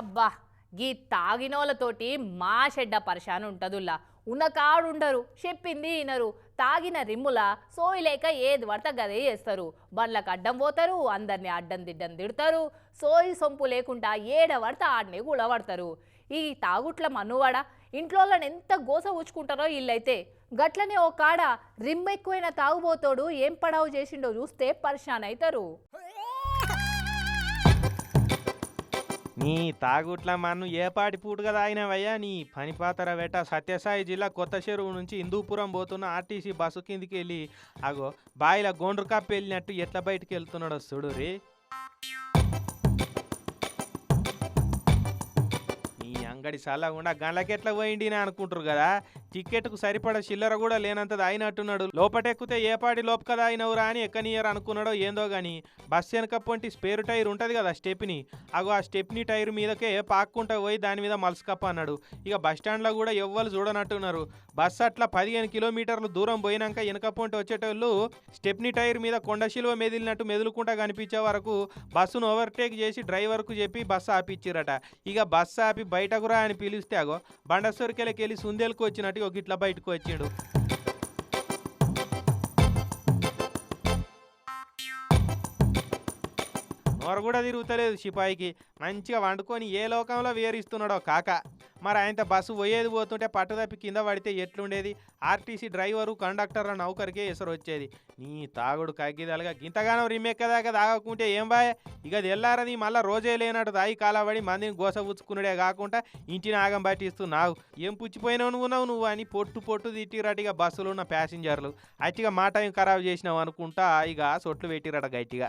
అబ్బా గీ తాగినోళ్ళతోటి మా షెడ్డ పరిశాన్ ఉంటదుల్లా. ఉన్న కాడుండరు చెప్పింది వినరు తాగిన రిమ్ముల సోయిలేక ఏది పడతా గదే చేస్తారు బండ్లకు అడ్డం పోతారు అందరిని అడ్డం దిడ్డం తిడతారు. సోయి సొంపు లేకుండా ఏడ పడితే ఆడనే కూడబడతారు ఈ తాగుట్ల మనువాడ ఇంట్లో ఎంత గోస ఊచుకుంటారో వీళ్ళైతే గట్లనే ఓ కాడ రిమ్ ఎక్కువైన తాగుబోతోడు ఏం పడావు చేసిండో చూస్తే పరిశాన్ అవుతారు నీ తాగుట్ల మన్ను ఏపాటి పూటగా తాగినవయ్యా నీ పనిపాతర వెట సత్యసాయి జిల్లా కొత్త చెరువు నుంచి హిందూపురం పోతున్న ఆర్టీసీ బస్సు కిందికి వెళ్ళి అగో బాయిల గోండ్రు కప్పు వెళ్ళినట్టు ఎట్లా బయటికి వెళ్తున్నాడో చూడు రే. ఈ అంగడి గండ్లకి ఎట్లా పోయిండి అని అనుకుంటారు కదా? టికెట్కు సరిపడ చిల్లర కూడా లేనంత తాగినట్టున్నాడు లోపటెక్కితే ఏ పాటి లోపక తాగినవురా అని ఎక్కనియర్ అనుకున్నాడో ఏందో గాని బస్ వెనక పొంటి స్పేర్ టైర్ ఉంటుంది కదా స్టెప్ని? అగో ఆ స్టెప్ని టైర్ మీదకే పాక్కుంటా పోయి దాని మీద మలుసుకప్ప అన్నాడు. ఇక బస్ స్టాండ్లో కూడా ఎవ్వరు చూడనట్టున్నారు. బస్ అట్లా పదిహేను కిలోమీటర్లు దూరం పోయినాక వెనక పొంటి వచ్చేటోళ్ళు స్టెప్ని టైర్ మీద కొండ శిలువ మెదిలినట్టు మెదులుకుంటా కనిపించే వరకు బస్సును ఓవర్టేక్ చేసి డ్రైవర్కు చెప్పి బస్సు ఆపిచ్చిరట. ఇక బస్సు ఆపి బయటకు రా అని పిలిస్తే అగో బండసూరికెళ్ళకి వెళ్ళి సుందేలకు వచ్చినట్టు ఒక ఇట్లా బయటకు వచ్చిండు. నోరు కూడా తిరుగుతలేదు సిపాయికి. మంచిగా వండుకొని ఏ లోకంలో వేరిస్తున్నాడో కాక. మరి ఆయనతో బస్సు పోయేది పోతుంటే పట్టుదప్పి కింద పడితే ఎట్లుండేది? ఆర్టీసీ డ్రైవరు కండక్టర్ల నౌకరికే ఎసరు వచ్చేది. నీ తాగుడు కగ్గిదలుగా గింతగానం రిమ్మెక్కదాకా తాగకుంటే ఏం బాయ్? ఇక తెల్లారని మళ్ళీ రోజే లేనట్టు తాగి కాలబడి మందిని గోసపుచ్చుకున్నాడే కాకుండా ఇంటిని ఆగం పట్టిస్తున్నావు ఏం పుచ్చిపోయినావు నువ్వు నువ్వు అని పొట్టు పొట్టు తిట్టిరటిగా బస్సులో ఉన్న ప్యాసింజర్లు. అట్టిగా మాట ఖరాబ్ చేసినావు అనుకుంటా ఇక సొట్లు పెట్టిరట గట్టిగా.